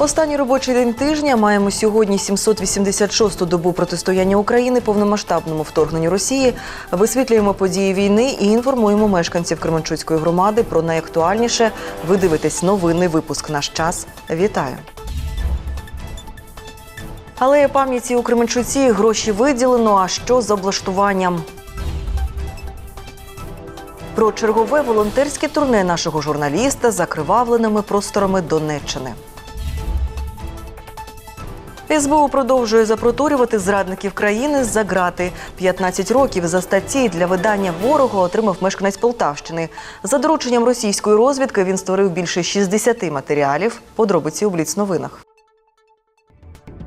Останній робочий день тижня маємо сьогодні 786-ту добу протистояння України повномасштабному вторгненню Росії. Висвітлюємо події війни і інформуємо мешканців Кременчуцької громади про найактуальніше. Ви дивитесь новинний випуск наш час. Вітаю. Алея пам'яті у Кременчуці гроші виділено. А що з облаштуванням? Про чергове волонтерське турне нашого журналіста за кривавленими просторами Донеччини. СБУ продовжує запроторювати зрадників країни за грати. 15 років за статті для видання ворога отримав мешканець Полтавщини. За дорученням російської розвідки він створив більше 60 матеріалів. Подробиці у Бліц новинах.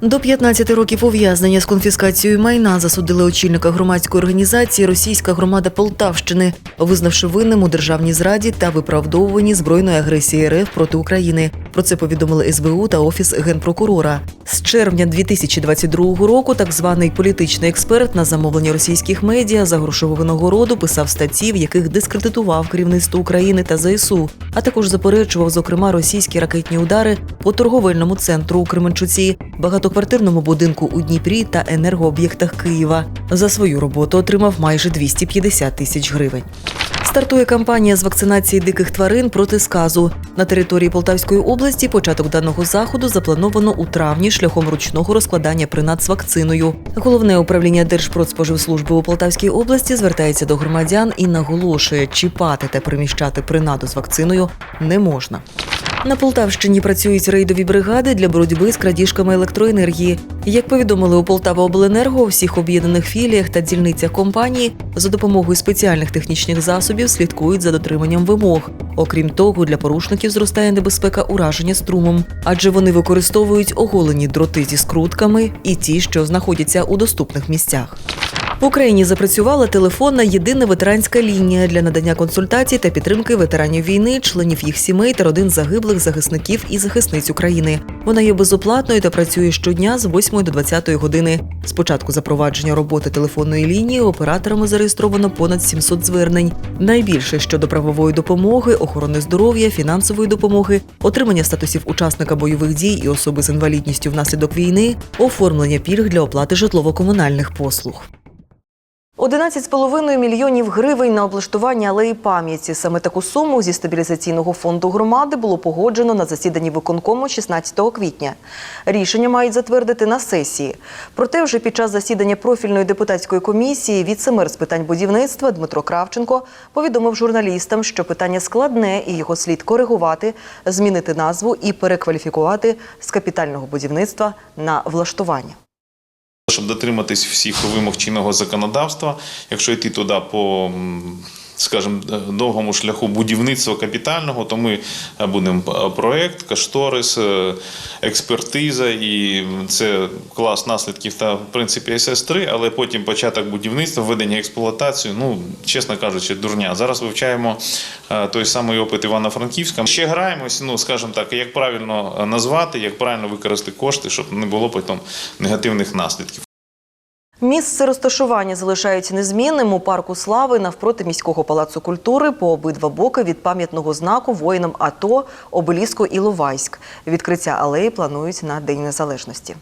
До 15 років ув'язнення з конфіскацією майна засудили очільника громадської організації Російська громада Полтавщини, визнавши винним у державній зраді та виправдовуванні збройної агресії РФ проти України. Про це повідомили СБУ та офіс генпрокурора. З червня 2022 року так званий політичний експерт на замовлення російських медіа за грошову винагороду писав статті, в яких дискредитував керівництво України та ЗСУ, а також заперечував, зокрема, російські ракетні удари по торговельному центру у Кременчуці, багатоквартирному будинку у Дніпрі та енергооб'єктах Києва. За свою роботу отримав майже 250 тисяч гривень. Стартує кампанія з вакцинації диких тварин проти сказу. На території Полтавської області початок даного заходу заплановано у травні шляхом ручного розкладання принад з вакциною. Головне управління Держпродспоживслужби у Полтавській області звертається до громадян і наголошує, чіпати та приміщати принаду з вакциною не можна. На Полтавщині працюють рейдові бригади для боротьби з крадіжками електроенергії. Як повідомили у Полтава-Обленерго, у всіх об'єднаних філіях та дільницях компанії за допомогою спеціальних технічних засобів слідкують за дотриманням вимог. Окрім того, для порушників зростає небезпека ураження струмом, адже вони використовують оголені дроти зі скрутками і ті, що знаходяться у доступних місцях. В Україні запрацювала телефонна єдина ветеранська лінія для надання консультацій та підтримки ветеранів війни, членів їх сімей та родин загиблих захисників і захисниць України. Вона є безоплатною та працює щодня з 8 до 20 години. З початку запровадження роботи телефонної лінії операторами зареєстровано понад 700 звернень. Найбільше щодо правової допомоги, охорони здоров'я, фінансової допомоги, отримання статусів учасника бойових дій і особи з інвалідністю внаслідок війни, оформлення пільг для оплати житлово-комунальних послуг. 11,5 мільйонів гривень на облаштування алеї пам'яті. Саме таку суму зі стабілізаційного фонду громади було погоджено на засіданні виконкому 16 квітня. Рішення мають затвердити на сесії. Проте вже під час засідання профільної депутатської комісії віце-мер з питань будівництва Дмитро Кравченко повідомив журналістам, що питання складне і його слід коригувати, змінити назву і перекваліфікувати з капітального будівництва на влаштування. Щоб дотриматись всіх вимог чинного законодавства, якщо йти туди по, скажімо, довгому шляху будівництва капітального, то ми будемо проект, кошторис, е, експертиза, і це клас наслідків та в принципі СС-3, але потім початок будівництва, введення експлуатацію, ну, чесно кажучи, дурня. Зараз вивчаємо е, той самий опит Івано-Франківська. Ще граємось, ну, скажімо так, як правильно назвати, як правильно використати кошти, щоб не було потім негативних наслідків. Місце розташування залишається незмінним у парку слави навпроти міського палацу культури по обидва боки від пам'ятного знаку воїнам АТО Обеліско Іловайськ. Відкриття алеї планують на День Незалежності.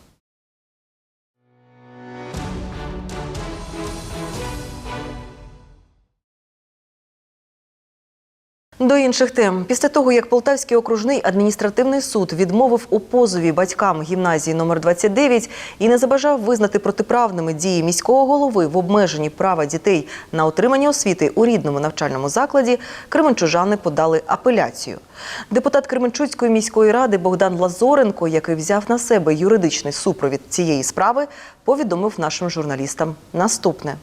До інших тем, після того як Полтавський окружний адміністративний суд відмовив у позові батькам гімназії номер 29 і не забажав визнати протиправними дії міського голови в обмеженні права дітей на отримання освіти у рідному навчальному закладі, кременчужани подали апеляцію. Депутат Кременчуцької міської ради Богдан Лазоренко, який взяв на себе юридичний супровід цієї справи, повідомив нашим журналістам наступне.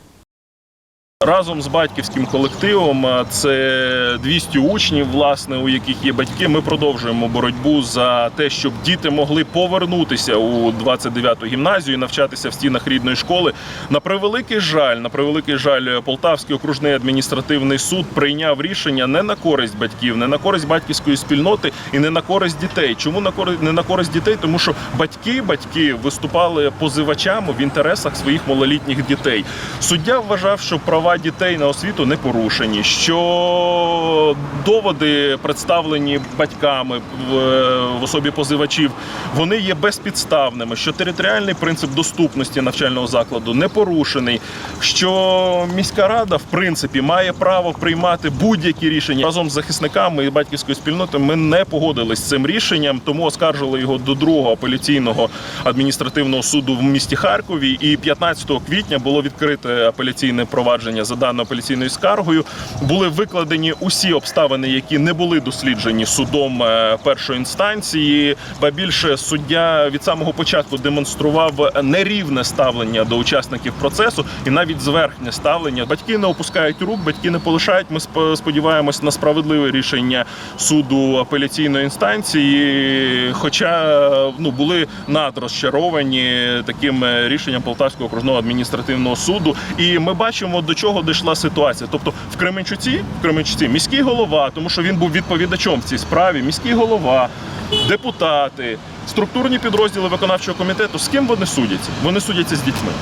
Разом з батьківським колективом, це 200 учнів, власне, у яких є батьки. Ми продовжуємо боротьбу за те, щоб діти могли повернутися у 29-ту гімназію і навчатися в стінах рідної школи. На превеликий жаль, на превеликий жаль, Полтавський окружний адміністративний суд прийняв рішення не на користь батьків, не на користь батьківської спільноти і не на користь дітей. Чому на користь не на користь дітей? Тому що батьки, батьки виступали позивачами в інтересах своїх малолітніх дітей. Суддя вважав, що права права дітей на освіту не порушені, що доводи, представлені батьками в, в особі позивачів, вони є безпідставними, що територіальний принцип доступності навчального закладу не порушений, що міська рада, в принципі, має право приймати будь-які рішення разом з захисниками і батьківською спільнотою. Ми не погодились з цим рішенням, тому оскаржили його до другого апеляційного адміністративного суду в місті Харкові. І 15 квітня було відкрите апеляційне провадження за даною апеляційною скаргою. Були викладені усі обставини, які не були досліджені судом е, першої інстанції. Ба більше суддя від самого початку демонстрував нерівне ставлення до учасників процесу і навіть зверхнє ставлення. Батьки не опускають рук, батьки не полишають. Ми сп- сподіваємось на справедливе рішення суду апеляційної інстанції. Хоча ну були надрозчаровані таким рішенням Полтавського окружного адміністративного суду. І ми бачимо, до чого дійшла ситуація. Тобто в Кременчуці, в Кременчуці міський голова, тому що він був відповідачом в цій справі, міський голова, депутати, структурні підрозділи виконавчого комітету. З ким вони судяться? Вони судяться з дітьми.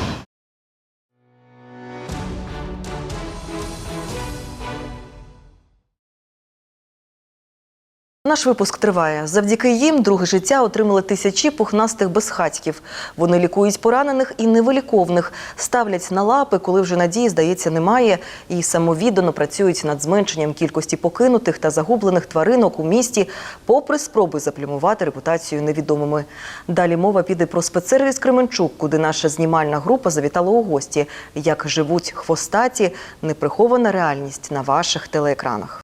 Наш випуск триває. Завдяки їм друге життя отримали тисячі пухнастих безхатьків. Вони лікують поранених і невиліковних, ставлять на лапи, коли вже надії, здається, немає, і самовіддано працюють над зменшенням кількості покинутих та загублених тваринок у місті, попри спроби заплямувати репутацію невідомими. Далі мова піде про спецсервіс Кременчук, куди наша знімальна група завітала у гості. Як живуть хвостаті, неприхована реальність на ваших телеекранах.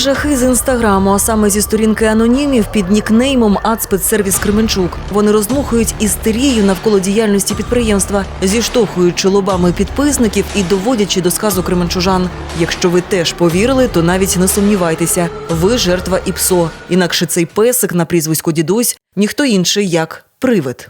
Жахи з інстаграму, а саме зі сторінки анонімів під нікнеймом «Ацспецсервіс Кременчук. Вони роздмухують істерію навколо діяльності підприємства, зіштовхуючи лобами підписників і доводячи до сказу кременчужан. Якщо ви теж повірили, то навіть не сумнівайтеся, ви жертва ІПСО. Інакше цей песик на прізвисько дідусь ніхто інший як привид.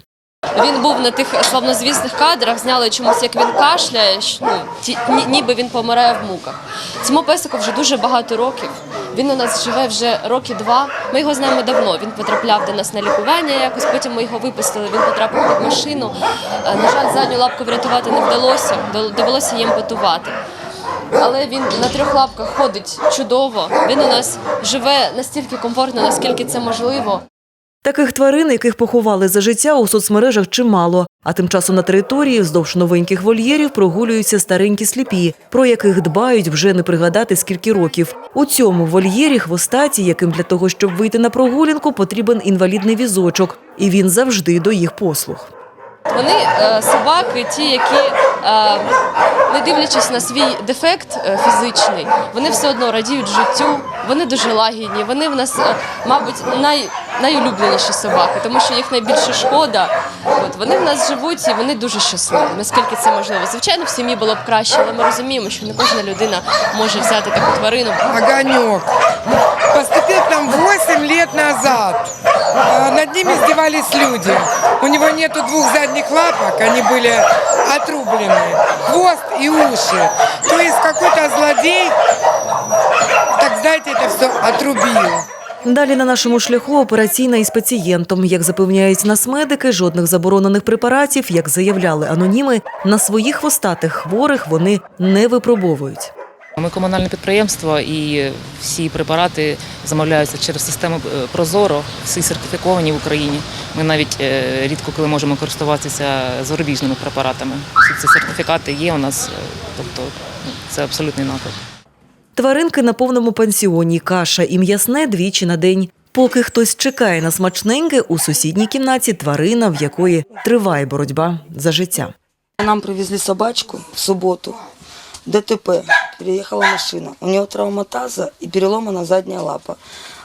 Він був на тих славнозвісних кадрах, зняли чомусь, як він кашляє, ну, ті- ні- ніби він помирає в муках. Цьому песику вже дуже багато років. Він у нас живе вже роки два. Ми його знаємо давно. Він потрапляв до нас на лікування якось, потім ми його випустили, він потрапив під машину. Е, На жаль, задню лапку врятувати не вдалося, довелося їм потувати. Але він на трьох лапках ходить чудово. Він у нас живе настільки комфортно, наскільки це можливо. Таких тварин, яких поховали за життя, у соцмережах чимало. А тим часом на території вздовж новеньких вольєрів прогулюються старенькі сліпі, про яких дбають вже не пригадати скільки років. У цьому вольєрі хвостаті, яким для того, щоб вийти на прогулянку, потрібен інвалідний візочок, і він завжди до їх послуг. Вони е, собаки, ті, які, е, не дивлячись на свій дефект е, фізичний, вони все одно радіють життю, вони дуже лагідні, вони в нас, мабуть, най, найулюбленіші собаки, тому що їх найбільше шкода. От, вони в нас живуть і вони дуже щасливі, наскільки це можливо. Звичайно, в сім'ї було б краще, але ми розуміємо, що не кожна людина може взяти таку тварину. Огонек. Поступил к нам 8 лет назад. Э, Над ним издевались люди. У него нету двух задних лапок, они были отрублены. Хвост и уши. То есть какой-то злодей, так знаете, это все отрубил. Далі на нашому шляху операційна із пацієнтом. Як запевняють нас медики, жодних заборонених препаратів, як заявляли аноніми, на своїх хвостатих хворих вони не випробовують. Ми комунальне підприємство і всі препарати замовляються через систему е, Прозоро, всі сертифіковані в Україні. Ми навіть е, рідко коли можемо користуватися зарубіжними препаратами. Всі ці сертифікати є у нас, е, тобто ну, це абсолютний наклад. Тваринки на повному пансіоні, каша і м'ясне двічі на день. Поки хтось чекає на смачненьке, у сусідній кімнаті тварина, в якої триває боротьба за життя. Нам привезли собачку в субботу. ДТП. Переехала машина. У нее травма таза и переломана задняя лапа.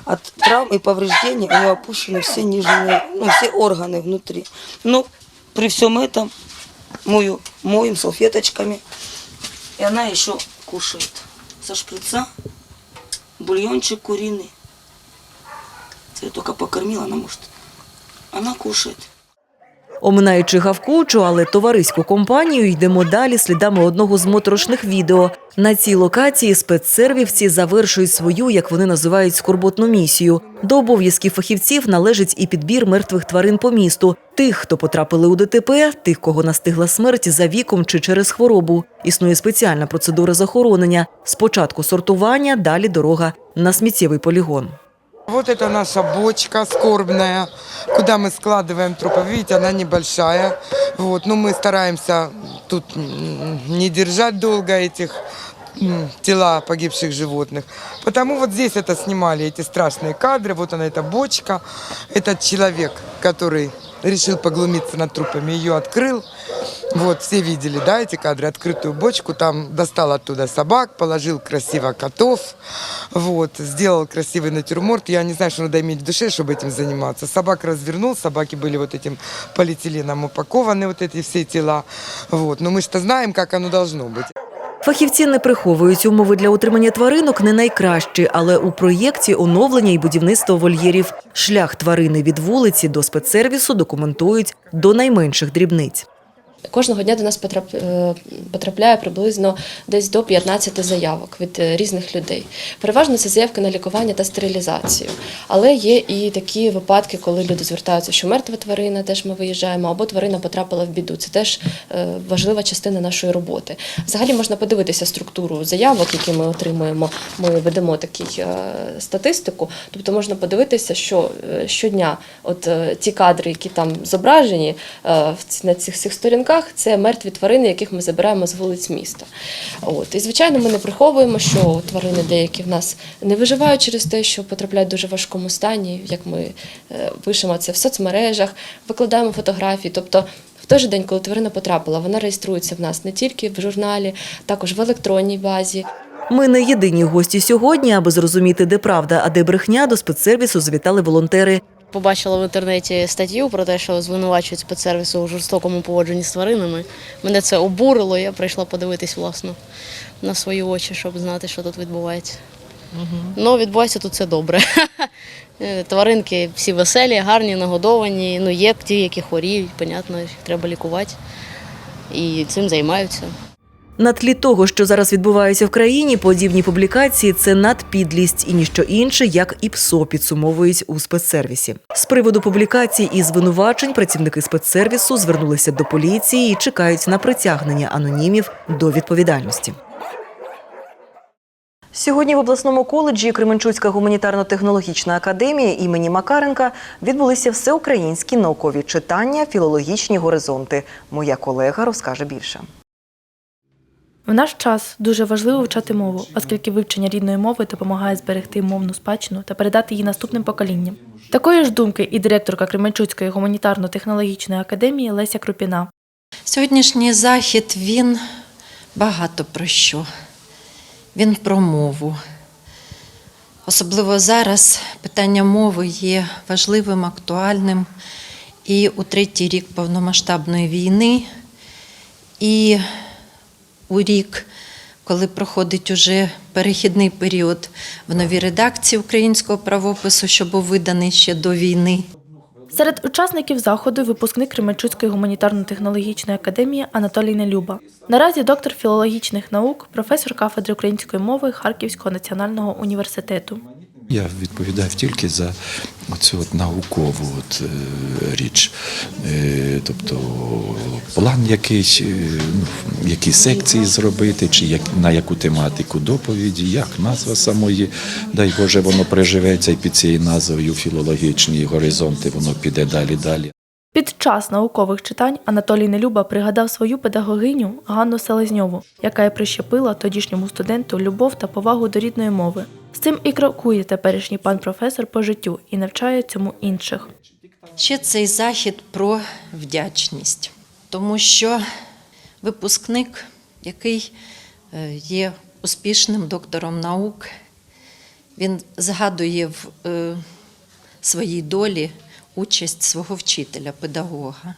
От травм и повреждений у нее опущены все нижние, ну, все органы внутри. Но при всем этом мою, моем салфеточками. И она еще кушает. Со шприца бульончик куриный. Я только покормила, она может. Она кушает. Оминаючи гавкучу, але товариську компанію, йдемо далі слідами одного з моторошних відео. На цій локації спецсервівці завершують свою, як вони називають, скорботну місію. До обов'язків фахівців належить і підбір мертвих тварин по місту. Тих, хто потрапили у ДТП, тих, кого настигла смерть за віком чи через хворобу. Існує спеціальна процедура захоронення. Спочатку сортування, далі дорога на сміттєвий полігон. Вот это наша бочка скорбная, куда мы складываем трупы. Видите, она небольшая. Вот, но мы стараемся тут м, не держать долго этих м, тела погибших животных. Потому вот здесь это снимали, эти страшные кадры. Вот она, эта бочка. Этот человек, который решил поглумиться над трупами, ее открыл. Вот, все видели, да, эти кадры, открытую бочку, там достал оттуда собак, положил красиво котов, вот, сделал красивый натюрморт. Я не знаю, что надо иметь в душе, чтобы этим заниматься. Собак развернул, собаки были вот этим полиэтиленом упакованы, вот эти все тела, вот. Но мы что знаем, как оно должно быть. Фахівці не приховують умови для утримання тваринок не найкращі, але у проєкті оновлення і будівництво вольєрів. Шлях тварини від вулиці до спецсервісу документують до найменших дрібниць. Кожного дня до нас е, потрапляє приблизно десь до 15 заявок від е, різних людей. Переважно це заявки на лікування та стерилізацію. Але є і такі випадки, коли люди звертаються, що мертва тварина, теж ми виїжджаємо, або тварина потрапила в біду. Це теж е, важлива частина нашої роботи. Взагалі можна подивитися структуру заявок, які ми отримуємо. Ми ведемо таку статистику. Тобто можна подивитися, що щодня, от ті кадри, які там зображені на цих всіх сторінках, це мертві тварини, яких ми забираємо з вулиць міста. От і звичайно, ми не приховуємо, що тварини деякі в нас не виживають через те, що потрапляють в дуже важкому стані, як ми е, пишемо це в соцмережах, викладаємо фотографії. Тобто в той же день, коли тварина потрапила, вона реєструється в нас не тільки в журналі, також в електронній базі. Ми не єдині гості сьогодні, аби зрозуміти, де правда, а де брехня, до спецсервісу завітали волонтери. Побачила в інтернеті статтю про те, що звинувачують спецсервіси у жорстокому поводженні з тваринами. Мене це обурило, я прийшла подивитись власно на свої очі, щоб знати, що тут відбувається. Ну, відбувається тут все добре. Тваринки всі веселі, гарні, нагодовані. Ну, є ті, які хворіють, понятно, їх треба лікувати. І цим займаються. На тлі того, що зараз відбувається в країні, подібні публікації це надпідлість і ніщо інше, як і ПСО підсумовують у спецсервісі. З приводу публікацій і звинувачень працівники спецсервісу звернулися до поліції і чекають на притягнення анонімів до відповідальності. Сьогодні в обласному коледжі Кременчуцька гуманітарно-технологічна академія імені Макаренка відбулися всеукраїнські наукові читання Філологічні горизонти. Моя колега розкаже більше. В наш час дуже важливо вивчати мову, оскільки вивчення рідної мови допомагає зберегти мовну спадщину та передати її наступним поколінням. Такої ж думки і директорка Кременчуцької гуманітарно-технологічної академії Леся Крупіна. Сьогоднішній захід він багато про що. Він про мову. Особливо зараз питання мови є важливим, актуальним. І у третій рік повномасштабної війни, і у рік, коли проходить уже перехідний період в новій редакції українського правопису, що був виданий ще до війни. Серед учасників заходу випускник Кременчуцької гуманітарно-технологічної академії Анатолій Нелюба. Наразі доктор філологічних наук, професор кафедри української мови Харківського національного університету. Я відповідаю тільки за оцю от наукову от, е, річ. Е, тобто план якийсь, е, ну, які секції зробити, чи як, на яку тематику доповіді, як назва самої, дай Боже, воно приживеться і під цією назвою філологічні горизонти, воно піде далі далі. Під час наукових читань Анатолій Нелюба пригадав свою педагогиню Ганну Селезньову, яка й прищепила тодішньому студенту любов та повагу до рідної мови. З цим і крокує теперішній пан професор по життю і навчає цьому інших. Ще цей захід про вдячність, тому що випускник, який е, є успішним доктором наук, він згадує в е, своїй долі участь свого вчителя, педагога.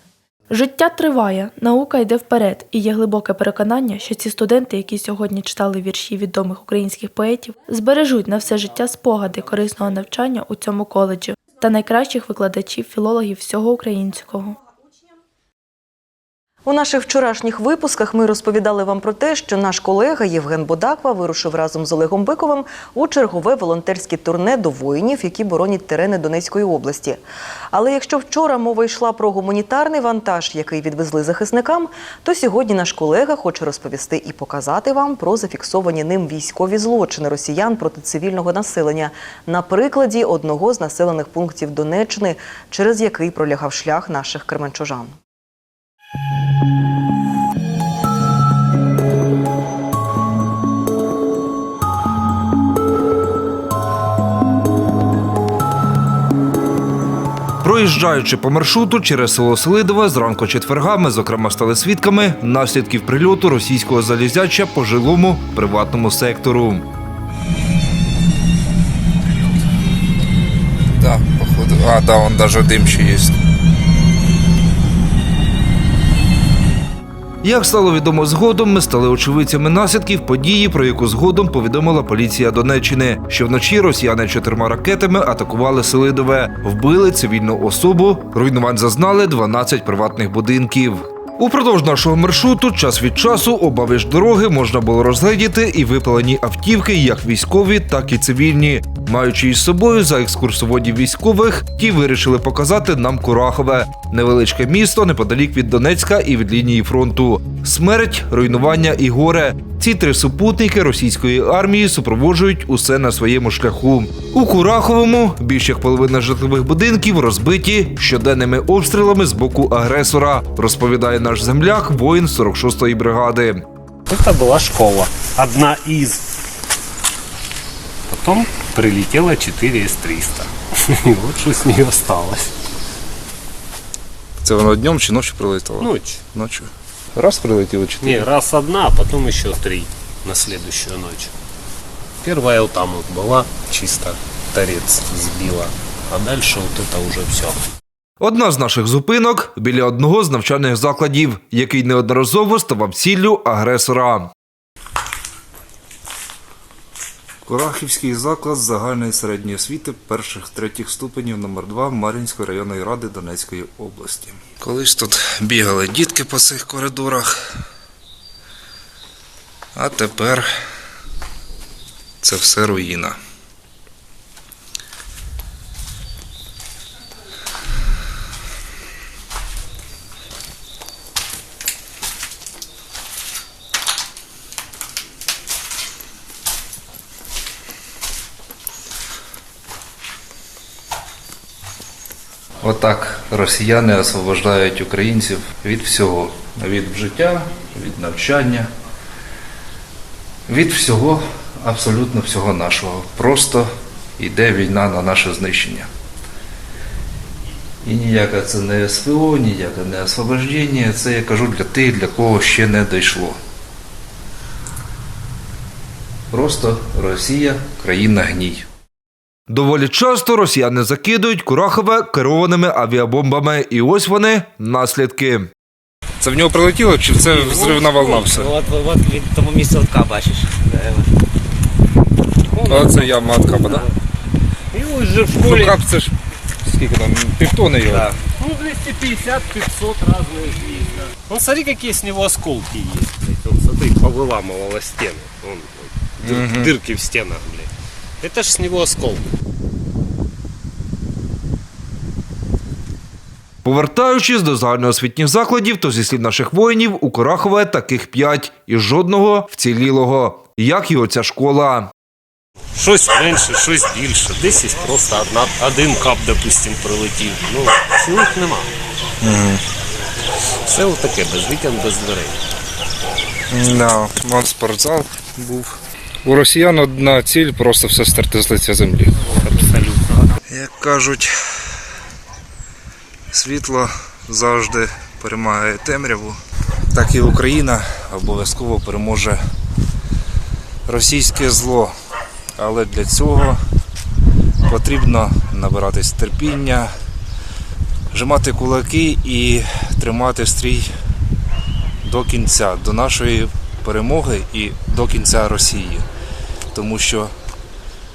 Життя триває, наука йде вперед, і є глибоке переконання, що ці студенти, які сьогодні читали вірші відомих українських поетів, збережуть на все життя спогади корисного навчання у цьому коледжі та найкращих викладачів філологів всього українського. У наших вчорашніх випусках ми розповідали вам про те, що наш колега Євген Бодаква вирушив разом з Олегом Биковим у чергове волонтерське турне до воїнів, які боронять терени Донецької області. Але якщо вчора мова йшла про гуманітарний вантаж, який відвезли захисникам, то сьогодні наш колега хоче розповісти і показати вам про зафіксовані ним військові злочини росіян проти цивільного населення на прикладі одного з населених пунктів Донеччини, через який пролягав шлях наших кременчужан. Проїжджаючи по маршруту через село Селидове, зранку четверга ми, зокрема, стали свідками наслідків прильоту російського залізяча по жилому приватному сектору. Да, походу. А, да, он даже дым еще есть. Як стало відомо згодом, ми стали очевидцями наслідків події, про яку згодом повідомила поліція Донеччини, що вночі росіяни чотирма ракетами атакували Селидове, вбили цивільну особу, руйнувань зазнали 12 приватних будинків. Упродовж нашого маршруту час від часу обабіч дороги можна було розгледіти і випалені автівки, як військові, так і цивільні. Маючи із собою за екскурсоводів військових, ті вирішили показати нам Курахове невеличке місто неподалік від Донецька і від лінії фронту. Смерть, руйнування і горе. Ці три супутники російської армії супроводжують усе на своєму шляху. У Кураховому більш як половина житлових будинків розбиті щоденними обстрілами з боку агресора, розповідає наш земляк, воїн 46-ї бригади. Это была школа. Одна из. Потом прилетело 4 С-300. И вот что с нее осталось. Це воно днем чи ночі прилетіло? Ночь. Ночі. Раз прилетіло чотири. Не, раз одна, а потом еще три на следующую ночь. Первая вот там вот была, чисто торец сбила. А дальше вот это уже все. Одна з наших зупинок біля одного з навчальних закладів, який неодноразово ставав ціллю агресора. Курахівський заклад загальної середньої освіти перших третіх ступенів номер 2 Мар'їнської районної ради Донецької області. Колись тут бігали дітки по цих коридорах. А тепер це все руїна. Отак росіяни освобождають українців від всього. Від життя, від навчання, від всього, абсолютно всього нашого. Просто йде війна на наше знищення. І ніяке це не СВО, ніяке не освобождення. Це я кажу для тих, для кого ще не дійшло. Просто Росія країна гній. Доволі часто росіяни закидують Курахове керованими авіабомбами, і ось вони наслідки. Це в нього прилетіло, чи це взривна волна все? От, от від тому місця отка бачиш. Оце я матка, да? И уже в Ну, школе... кап це ж скільки там, півтони його. Да. Ну, 250, 500 разные есть, да. Ну, смотри, какие с него осколки есть. блядь. Он, смотри, повыламывало стены. Вон, дыр- Мгм. дырки в стенах, блядь. Это ж с него осколки. Повертаючись до загальноосвітніх закладів, то зі слів наших воїнів у Курахове таких п'ять і жодного вцілілого. Як і оця школа. Щось менше, щось більше. Десь є просто одна, один кап, допустим, прилетів. Ну, цілих нема. Все отаке, без вікон, без дверей. Да, вон спортзал був. У росіян одна ціль просто все стерти з лиця землі. Абсолютно. Як кажуть, світло завжди перемагає темряву. Так і Україна обов'язково переможе російське зло. Але для цього потрібно набиратись терпіння, вжимати кулаки і тримати стрій до кінця, до нашої перемоги і до кінця Росії. Тому що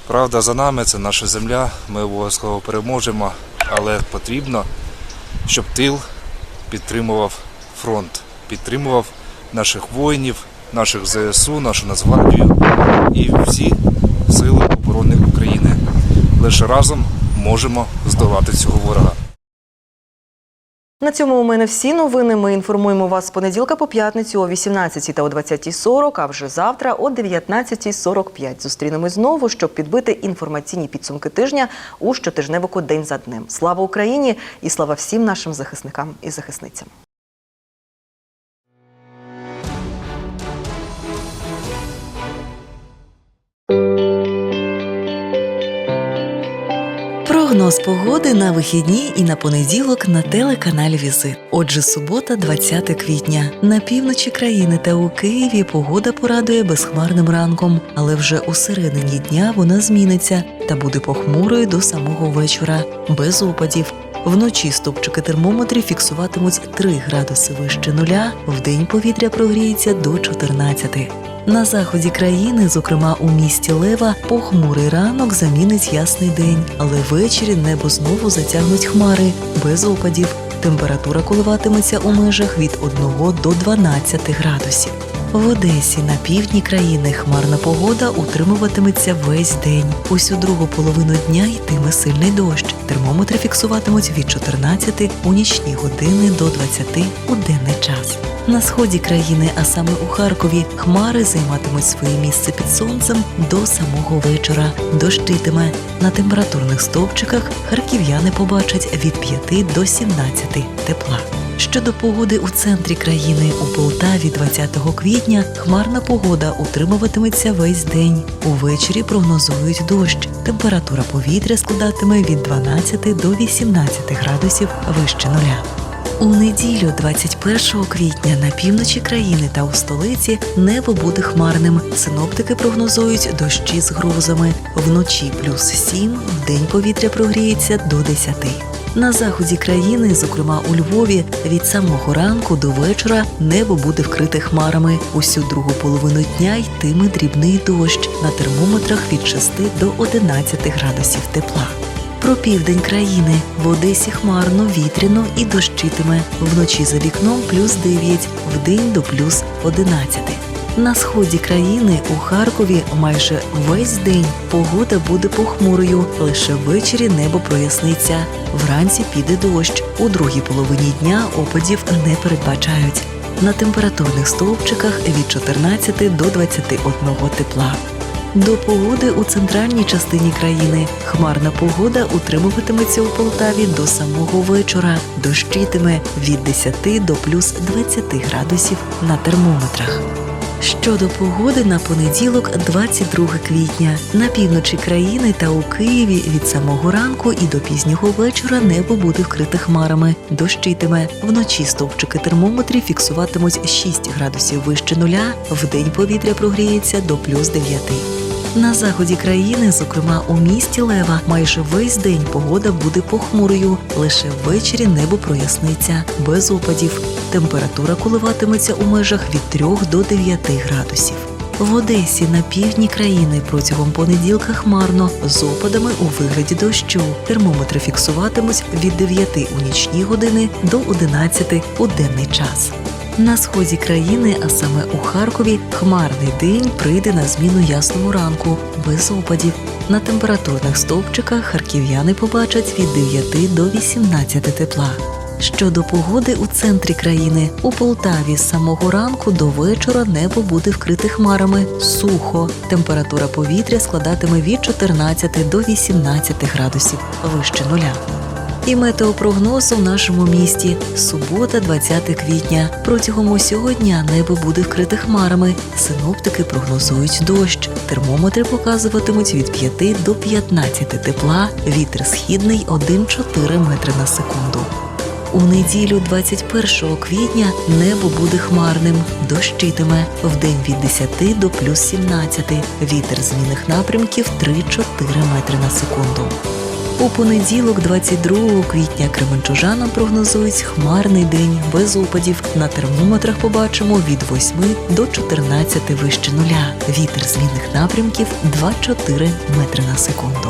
правда за нами, це наша земля, ми обов'язково переможемо, але потрібно, щоб тил підтримував фронт, підтримував наших воїнів, наших ЗСУ, нашу Нацгвардію і всі сили оборони України. Лише разом можемо здолати цього ворога. На цьому у мене всі новини. Ми інформуємо вас з понеділка по п'ятницю о 18 та о 20.40, а вже завтра о 19.45. Зустрінемось знову, щоб підбити інформаційні підсумки тижня у щотижневику День за днем. Слава Україні і слава всім нашим захисникам і захисницям. Прогноз погоди на вихідні і на понеділок на телеканалі Візит. Отже, субота, 20 квітня. На півночі країни та у Києві погода порадує безхмарним ранком, але вже у середині дня вона зміниться та буде похмурою до самого вечора, без опадів. Вночі стопчики термометрів фіксуватимуть 3 градуси вище нуля, вдень повітря прогріється до 14. На заході країни, зокрема у місті Лева, похмурий ранок замінить ясний день, але ввечері небо знову затягнуть хмари без опадів. Температура коливатиметься у межах від 1 до 12 градусів. В Одесі на півдні країни хмарна погода утримуватиметься весь день. Усю другу половину дня йтиме сильний дощ. Термометри фіксуватимуть від 14 у нічні години до 20 у денний час. На сході країни, а саме у Харкові, хмари займатимуть своє місце під сонцем до самого вечора. Дощитиме. На температурних стовпчиках харків'яни побачать від 5 до 17 тепла. Щодо погоди у центрі країни у Полтаві 20 квітня хмарна погода утримуватиметься весь день. Увечері прогнозують дощ. Температура повітря складатиме від 12 до 18 градусів вище нуля. У неділю, 21 квітня, на півночі країни та у столиці небо буде хмарним. Синоптики прогнозують дощі з грозами. Вночі плюс 7, вдень повітря прогріється до 10. На заході країни, зокрема у Львові, від самого ранку до вечора небо буде вкрите хмарами. Усю другу половину дня йтиме дрібний дощ на термометрах від 6 до 11 градусів тепла. Про південь країни в Одесі хмарно, вітряно і дощитиме. Вночі за вікном плюс 9, вдень до плюс 11. На сході країни у Харкові майже весь день погода буде похмурою. Лише ввечері небо проясниться. Вранці піде дощ. У другій половині дня опадів не передбачають. На температурних стовпчиках від 14 до 21 тепла. До погоди у центральній частині країни хмарна погода утримуватиметься у Полтаві до самого вечора. Дощитиме від 10 до плюс 20 градусів на термометрах. Щодо погоди на понеділок, 22 квітня, на півночі країни та у Києві від самого ранку і до пізнього вечора небо буде вкрите хмарами. Дощитиме. Вночі стовпчики термометрів фіксуватимуть 6 градусів вище нуля, вдень повітря прогріється до плюс 9. На заході країни, зокрема у місті Лева, майже весь день погода буде похмурою. Лише ввечері небо проясниться без опадів. Температура коливатиметься у межах від 3 до 9 градусів. В Одесі на півдні країни протягом понеділка хмарно з опадами у вигляді дощу. Термометри фіксуватимуть від 9 у нічні години до 11 у денний час. На сході країни, а саме у Харкові, хмарний день прийде на зміну ясному ранку, без опадів. На температурних стовпчиках харків'яни побачать від 9 до 18 тепла. Щодо погоди у центрі країни, у Полтаві з самого ранку до вечора небо буде вкрите хмарами сухо. Температура повітря складатиме від 14 до 18 градусів вище нуля. І метеопрогноз у нашому місті субота, 20 квітня. Протягом усього дня небо буде вкрите хмарами. Синоптики прогнозують дощ. Термометри показуватимуть від 5 до 15 тепла. Вітер східний 1,4 метри на секунду. У неділю 21 квітня небо буде хмарним, дощитиме вдень від 10 до плюс 17. Вітер змінних напрямків 3-4 метри на секунду. У понеділок, 22 квітня, кременчужанам прогнозують хмарний день без опадів. На термометрах побачимо від 8 до 14 вище нуля. Вітер змінних напрямків 2-4 метри на секунду.